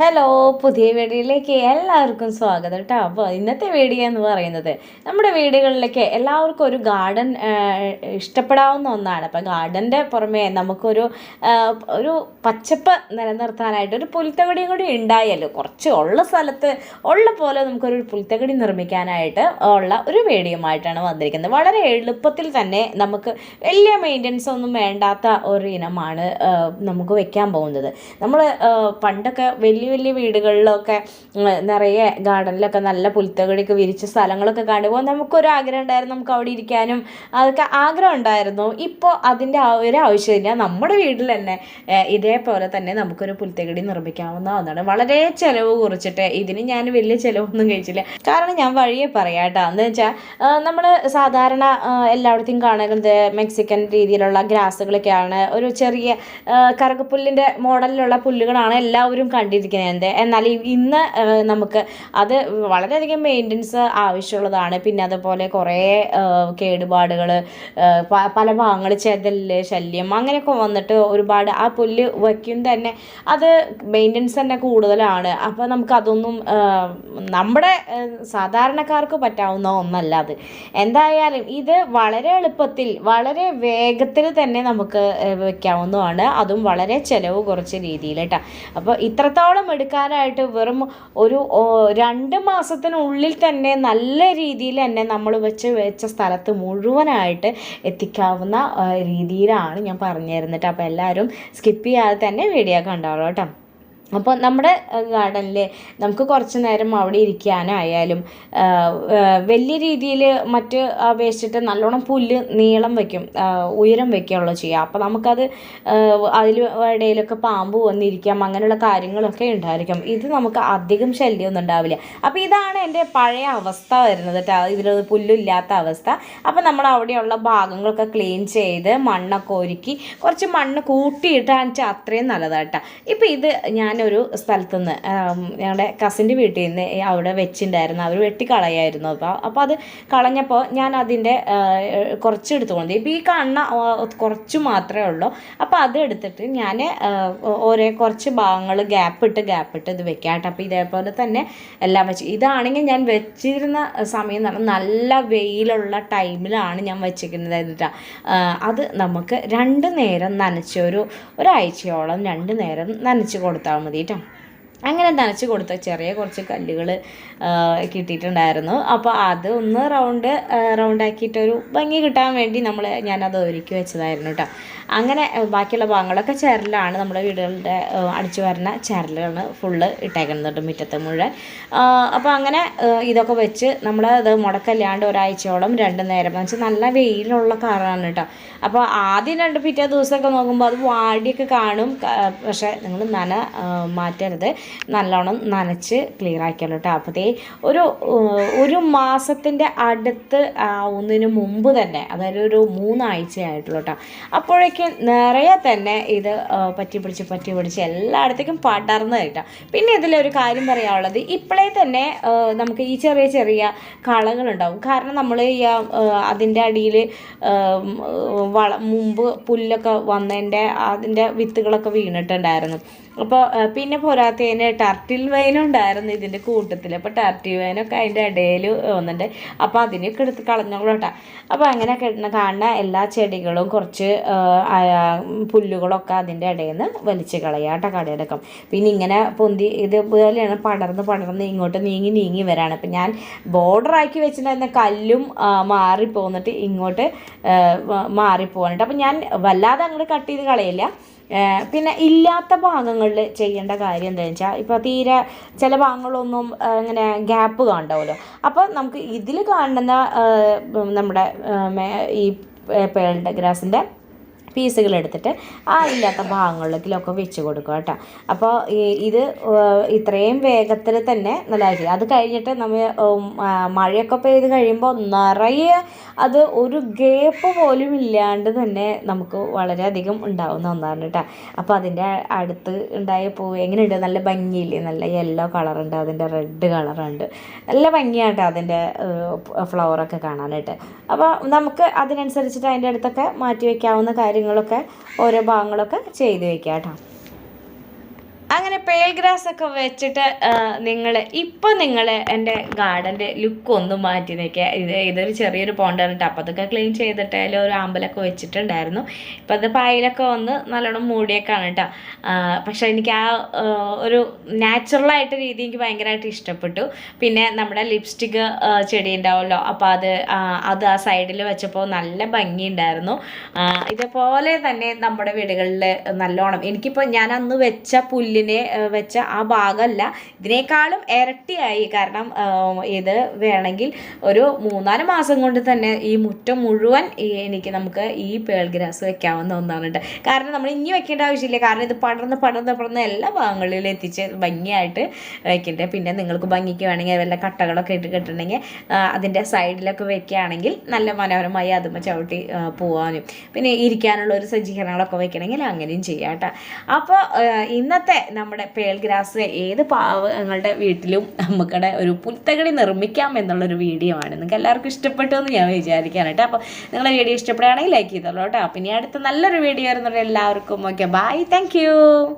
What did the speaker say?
Hello പുതിയ വീഡിയോയിലേക്ക് എല്ലാവർക്കും സ്വാഗതം കേട്ടോ അപ്പോൾ ഇന്നത്തെ വീഡിയോ എന്ന് പറയുന്നത് നമ്മുടെ വീടുകളിലേക്ക് എല്ലാവർക്കും ഒരു ഗാർഡൻ ഇഷ്ടപ്പെടാവുന്ന ഒന്നാണ്. അപ്പോൾ ഗാർഡന്റെ പുറമേ നമുക്കൊരു ഒരു പച്ചപ്പ് നിലനിർത്താനായിട്ട് ഒരു പുൽത്തകടിയും കൂടി ഉണ്ടായാലും? കുറച്ച് ഉള്ള സ്ഥലത്ത് ഉള്ള പോലെ നമുക്കൊരു പുൽത്തകടി നിർമ്മിക്കാനായിട്ട് ഉള്ള ഒരു വീഡിയോമായിട്ടാണ് വന്നിരിക്കുന്നത്. വളരെ എളുപ്പത്തിൽ തന്നെ നമുക്ക് വലിയ മെയിന്റനൻസ് ഒന്നും വേണ്ടാത്ത ഒരു ഇനമാണ് നമുക്ക് വെക്കാൻ പോകുന്നത്. നമ്മൾ പണ്ടൊക്കെ വലിയ വലിയ വലിയ വീടുകളിലൊക്കെ നിറയെ ഗാർഡനിലൊക്കെ നല്ല പുൽത്തകടിയൊക്കെ വിരിച്ച സ്ഥലങ്ങളൊക്കെ കാണുമ്പോൾ നമുക്കൊരു ആഗ്രഹം ഉണ്ടായിരുന്നു നമുക്ക് അവിടെ ഇരിക്കാനും. അതൊക്കെ ആഗ്രഹം ഉണ്ടായിരുന്നു. ഇപ്പോൾ അതിന്റെ ആ ഒരു ആവശ്യമില്ല നമ്മുടെ വീട്ടിൽ തന്നെ ഇതേപോലെ തന്നെ നമുക്കൊരു പുൽത്തകടി നിർമ്മിക്കാവുന്നതാണ് വളരെ ചിലവ് കുറിച്ചിട്ട് ഇതിന് ഞാൻ വലിയ ചിലവൊന്നും കഴിച്ചില്ല. കാരണം ഞാൻ വഴിയെ പറയാം കേട്ടോ. എന്ന് വെച്ചാൽ നമ്മൾ സാധാരണ എല്ലായിടത്തും കാണുന്നത് മെക്സിക്കൻ രീതിയിലുള്ള ഗ്രാസുകളൊക്കെയാണ് ഒരു ചെറിയ കറുകപ്പുല്ലിന്റെ മോഡലിലുള്ള പുല്ലുകളാണ് എല്ലാവരും കണ്ടിരിക്കുന്നത്. എന്നാൽ ഈ- ഇന്ന് നമുക്ക് അത് വളരെയധികം മെയിന്റനൻസ് ആവശ്യമുള്ളതാണ്. പിന്നെ അതുപോലെ കുറേ കേടുപാടുകൾ പല ഭാഗങ്ങൾ ചെതൽ ശല്യം അങ്ങനെയൊക്കെ വന്നിട്ട് ഒരുപാട് ആ പുല്ല് വയ്ക്കും തന്നെ. അത് മെയിന്റനൻസ് തന്നെ കൂടുതലാണ്. അപ്പോൾ നമുക്ക് അതൊന്നും നമ്മുടെ സാധാരണക്കാർക്ക് പറ്റാവുന്ന ഒന്നല്ല അത്. എന്തായാലും ഇത് വളരെ എളുപ്പത്തിൽ വളരെ വേഗത്തിൽ തന്നെ നമുക്ക് വയ്ക്കാവുന്നതാണ്. അതും വളരെ ചിലവ് കുറച്ച് രീതിയിൽ കേട്ടോ അപ്പോൾ ഇത്രത്തോളം എടുക്കാനായിട്ട് വെറും ഒരു രണ്ട് മാസത്തിനുള്ളിൽ തന്നെ നല്ല രീതിയിൽ തന്നെ നമ്മൾ വെച്ച് വെച്ച സ്ഥലത്ത് മുഴുവനായിട്ട് എത്തിക്കാവുന്ന രീതിയിലാണ് ഞാൻ പറഞ്ഞു തരുന്നത് അപ്പോൾ എല്ലാവരും സ്കിപ്പ് ചെയ്യാതെ തന്നെ വീഡിയോ കണ്ടോളൂ കേട്ടോ. അപ്പോൾ നമ്മുടെ ഗാർഡനിൽ നമുക്ക് കുറച്ച് നേരം അവിടെ ഇരിക്കാനായാലും വലിയ രീതിയിൽ മറ്റ് അപേക്ഷിച്ചിട്ട് നല്ലോണം പുല്ല് നീളം വയ്ക്കും ഉയരം വയ്ക്കുകയുള്ളൂ ചെയ്യുക അപ്പോൾ നമുക്കത് അതിൽ ഇടയിലൊക്കെ പാമ്പ് വന്നിരിക്കാം അങ്ങനെയുള്ള കാര്യങ്ങളൊക്കെ ഉണ്ടായിരിക്കും. ഇത് നമുക്ക് അധികം ശല്യമൊന്നും ഉണ്ടാവില്ല. അപ്പോൾ ഇതാണ് എന്റെ പഴയ അവസ്ഥ വരുന്നത് ഇതിൽ പുല്ലില്ലാത്ത അവസ്ഥ. അപ്പോൾ നമ്മൾ അവിടെയുള്ള ഭാഗങ്ങളൊക്കെ ക്ലീൻ ചെയ്ത് മണ്ണൊക്കെ ഒരുക്കി കുറച്ച് മണ്ണ് കൂട്ടിയിട്ടാണെന്ന് വെച്ചാൽ അത്രയും നല്ലതാട്ടോ ഇപ്പോൾ ഇത് ഞാനൊരു സ്ഥലത്തുനിന്ന് ഞങ്ങളുടെ കസിന്റെ വീട്ടിൽ നിന്ന് അവിടെ വെച്ചിട്ടുണ്ടായിരുന്നു അവർ വെട്ടിക്കളയായിരുന്നു. അപ്പോൾ അപ്പോൾ അത് കളഞ്ഞപ്പോൾ ഞാൻ അതിന്റെ കുറച്ച് എടുത്തു കൊണ്ട് ഇപ്പോൾ ഈ ആ, കുറച്ച് മാത്രമേ ഉള്ളൂ. അപ്പോൾ അത് എടുത്തിട്ട് ഞാൻ ഓരോ കുറച്ച് ഭാഗങ്ങൾ ഗ്യാപ്പ് ഇട്ട് ഗ്യാപ്പ് ഇട്ട് ഇത് വെക്കാം കേട്ടോ അപ്പോൾ ഇതേപോലെ തന്നെ എല്ലാം വെച്ച് ഇതാണെങ്കിൽ ഞാൻ വെച്ചിരുന്ന സമയം എന്ന് നല്ല വെയിലുള്ള ടൈമിലാണ് ഞാൻ വെച്ചിരിക്കുന്നത് എന്നിട്ടാ അത് നമുക്ക് രണ്ട് നേരം നനച്ചൊരു ഒരു ഒരാഴ്ചയോളം രണ്ട് നേരം നനച്ച് കൊടുത്താൽ കേട്ടോ. അങ്ങനെ നനച്ച് കൊടുത്ത ചെറിയ കുറച്ച് കല്ലുകൾ കിട്ടിയിട്ടുണ്ടായിരുന്നു. അപ്പോൾ അത് ഒന്ന് റൗണ്ട് റൗണ്ടാക്കിയിട്ടൊരു ഭംഗി കിട്ടാൻ വേണ്ടി നമ്മൾ ഞാനത് ഒരുക്കി വെച്ചതായിരുന്നു കേട്ടോ അങ്ങനെ ബാക്കിയുള്ള ഭാഗങ്ങളൊക്കെ ചരലാണ്. നമ്മുടെ വീടുകളുടെ അടിച്ചു വരുന്ന ചരലാണ് ഫുള്ള് ഇട്ടേക്കുന്നത് മുറ്റത്ത് മുഴുവൻ. അപ്പോൾ അങ്ങനെ ഇതൊക്കെ വെച്ച് നമ്മൾ അത് മുടക്കല്ലാണ്ട് ഒരാഴ്ചയോളം രണ്ട് നേരം എന്ന് വെച്ചാൽ നല്ല വെയിലുള്ള കാറാണ് കേട്ടോ അപ്പോൾ ആദ്യം രണ്ട് പിറ്റേ ദിവസമൊക്കെ നോക്കുമ്പോൾ അത് വാടിയൊക്കെ കാണും. പക്ഷേ നിങ്ങൾ നന മാറ്റരുത്. നല്ലോണം നനച്ച് ക്ലിയർ ആക്കിയാലോ കേട്ടോ അപ്പോഴത്തേ ഒരു ഒരു മാസത്തിന്റെ അടുത്ത് ആവുന്നതിന് മുമ്പ് തന്നെ അതായത് ഒരു മൂന്നാഴ്ചയായിട്ടുള്ളൂ കേട്ടോ അപ്പോഴേക്കും നിറയെ തന്നെ ഇത് പറ്റി പിടിച്ച് പറ്റി പിടിച്ച് എല്ലായിടത്തേക്കും പടർന്ന് കേട്ടോ. പിന്നെ ഇതിലൊരു കാര്യം പറയാനുള്ളത് ഇപ്പോഴേ തന്നെ നമുക്ക് ഈ ചെറിയ ചെറിയ കളകളുണ്ടാവും കാരണം നമ്മൾ ഈ അതിന്റെ അടിയിൽ വള മുമ്പ് പുല്ലൊക്കെ വന്നതിന്റെ അതിന്റെ വിത്തുകളൊക്കെ വീണിട്ടുണ്ടായിരുന്നു. അപ്പോൾ പിന്നെ പോരാത്തതിന് ടർട്ടിൽ വൈനുണ്ടായിരുന്നു ഇതിന്റെ കൂട്ടത്തിൽ അപ്പോൾ ടർട്ടിൽ വൈനൊക്കെ അതിന്റെ ഇടയിൽ വന്നിട്ടുണ്ട് അപ്പോൾ അതിനൊക്കെ എടുത്ത് കളഞ്ഞോളൂ കേട്ടോ അപ്പോൾ അങ്ങനെ കിട്ടുന്ന കാണുന്ന എല്ലാ ചെടികളും കുറച്ച് പുല്ലുകളൊക്കെ അതിന്റെ ഇടയിൽ നിന്ന് വലിച്ച് കളയാം കടയെടുക്കും. പിന്നെ ഇങ്ങനെ പൊന്തി ഇതുപോലെയാണ് പടർന്ന് പടർന്ന് ഇങ്ങോട്ട് നീങ്ങി നീങ്ങി വരാണ്. അപ്പം ഞാൻ ബോർഡറാക്കി വെച്ചിട്ടുണ്ടായിരുന്ന കല്ലും മാറിപ്പോന്നിട്ട് ഇങ്ങോട്ട് ആ, മാ- മാറിപ്പോകാനായിട്ട് അപ്പം ഞാൻ വല്ലാതെ അങ്ങോട്ട് കട്ട് ചെയ്ത് കളയില്ല. പിന്നെ ഇല്ലാത്ത ഭാഗങ്ങളിൽ ചെയ്യേണ്ട കാര്യം എന്താണെന്ന് വെച്ചാൽ ഇപ്പോൾ തീരെ ചില ഭാഗങ്ങളൊന്നും ഇങ്ങനെ ഗ്യാപ്പ് കാണണ്ടാവുമല്ലോ അപ്പോൾ നമുക്ക് ഇതിൽ കാണുന്ന നമ്മുടെ ഈ പേളിന്റെ ഗ്രാസിന്റെ പീസുകൾ എടുത്തിട്ട് ആ ഇല്ലാത്ത ഭാഗങ്ങളിലേക്കിലൊക്കെ വെച്ച് കൊടുക്കുക കേട്ടോ. അപ്പോൾ ഇത് ഇത്രയും വേഗത്തിൽ തന്നെ നല്ലതായി അത് കഴിഞ്ഞിട്ട് നമ്മൾ മഴയൊക്കെ പെയ്ത് കഴിയുമ്പോൾ നിറയെ അത് ഒരു ഗേപ്പ് പോലും ഇല്ലാണ്ട് തന്നെ നമുക്ക് വളരെയധികം ഉണ്ടാവുന്ന ഒന്നാണ് കേട്ടോ. അപ്പോൾ അതിന്റെ അടുത്ത് ഉണ്ടായ പൂവ് എങ്ങനെയുണ്ട്? നല്ല ഭംഗിയില്ലേ? നല്ല യെല്ലോ കളറുണ്ട് അതിന്റെ റെഡ് കളറുണ്ട് നല്ല ഭംഗിയാട്ടോ അതിന്റെ ഫ്ലവറൊക്കെ കാണാനായിട്ട്. അപ്പോൾ നമുക്ക് അതിനനുസരിച്ചിട്ട് അതിന്റെ അടുത്തൊക്കെ മാറ്റി വയ്ക്കാവുന്ന കാര്യങ്ങളൊക്കെ ഓരോ ഭാഗങ്ങളൊക്കെ ചെയ്ത് വെക്കാം കേട്ടോ അങ്ങനെ പേൽ ഗ്രാസ് ഒക്കെ വെച്ചിട്ട് നിങ്ങൾ ഇപ്പം നിങ്ങൾ എന്റെ ഗാർഡന്റെ ലുക്ക് ഒന്ന് മാറ്റി നിൽക്കുക ഇത് ഇതൊരു ചെറിയൊരു പോണ്ടായിരുന്നു അപ്പം അതൊക്കെ ക്ലീൻ ചെയ്തിട്ട് അതിൽ ഒരു ആമ്പലൊക്കെ വെച്ചിട്ടുണ്ടായിരുന്നു. ഇപ്പം അത് പായലൊക്കെ വന്ന് നല്ലോണം മൂടിയേക്കാണ് കേട്ടോ പക്ഷേ എനിക്ക് ആ ഒരു നാച്ചുറലായിട്ട് രീതി എനിക്ക് ഭയങ്കരമായിട്ട് ഇഷ്ടപ്പെട്ടു. പിന്നെ നമ്മുടെ ലിപ്സ്റ്റിക്ക് ചെടി ഉണ്ടാവുമല്ലോ. അപ്പോൾ അത് അത് ആ സൈഡിൽ വെച്ചപ്പോൾ നല്ല ഭംഗിയുണ്ടായിരുന്നു. ഇതേപോലെ തന്നെ നമ്മുടെ വീടുകളിൽ നല്ലോണം. എനിക്കിപ്പോൾ ഞാൻ അന്ന് വെച്ച പുല്ലിനെ വെച്ച ആ ഭാഗമല്ല ഇതിനേക്കാളും ഇരട്ടിയായി. കാരണം ഇത് വേണമെങ്കിൽ ഒരു മൂന്നാൽ മാസം കൊണ്ട് തന്നെ ഈ മുറ്റം മുഴുവൻ എനിക്ക് നമുക്ക് ഈ പേൾ ഗ്രാസ് വെക്കാവുന്ന ഒന്നാണ് കേട്ടോ കാരണം നമ്മൾ ഇനി വെക്കേണ്ട ആവശ്യമില്ല. കാരണം ഇത് പടർന്ന് പടർന്ന് പടർന്ന് എല്ലാ ഭാഗങ്ങളിലും എത്തിച്ച് ഭംഗിയായിട്ട് വെക്കണ്ടേ. പിന്നെ നിങ്ങൾക്ക് ഭംഗിക്ക് വേണമെങ്കിൽ വല്ല കട്ടകളൊക്കെ ഇട്ട് കിട്ടണമെങ്കിൽ അതിന്റെ സൈഡിലൊക്കെ വെക്കുകയാണെങ്കിൽ നല്ല മനോഹരമായി അതുമ്മ ചവിട്ടി പോകാനും പിന്നെ ഇരിക്കാനുള്ള ഒരു സജ്ജീകരണങ്ങളൊക്കെ വെക്കണമെങ്കിൽ അങ്ങനെയും ചെയ്യാം കേട്ടോ അപ്പോൾ ഇന്നത്തെ നമ്മുടെ പേൾ ഗ്രാസ് ഏത് പാവങ്ങളുടെ വീട്ടിലും നമുക്കടെ ഒരു പുൽത്തകടി നിർമ്മിക്കാം എന്നുള്ളൊരു വീഡിയോ ആണ്. നിങ്ങൾക്ക് എല്ലാവർക്കും ഇഷ്ടപ്പെട്ടു എന്ന് ഞാൻ വിചാരിക്കുകയാണ് കേട്ടോ. അപ്പോൾ നിങ്ങളെ വീഡിയോ ഇഷ്ടപ്പെടുകയാണെങ്കിൽ ലൈക്ക് ചെയ്തോളൂ കേട്ടോ. പിന്നെ അടുത്ത നല്ലൊരു വീഡിയോ വരുന്നുണ്ട് എല്ലാവർക്കും ഓക്കെ ബൈ താങ്ക്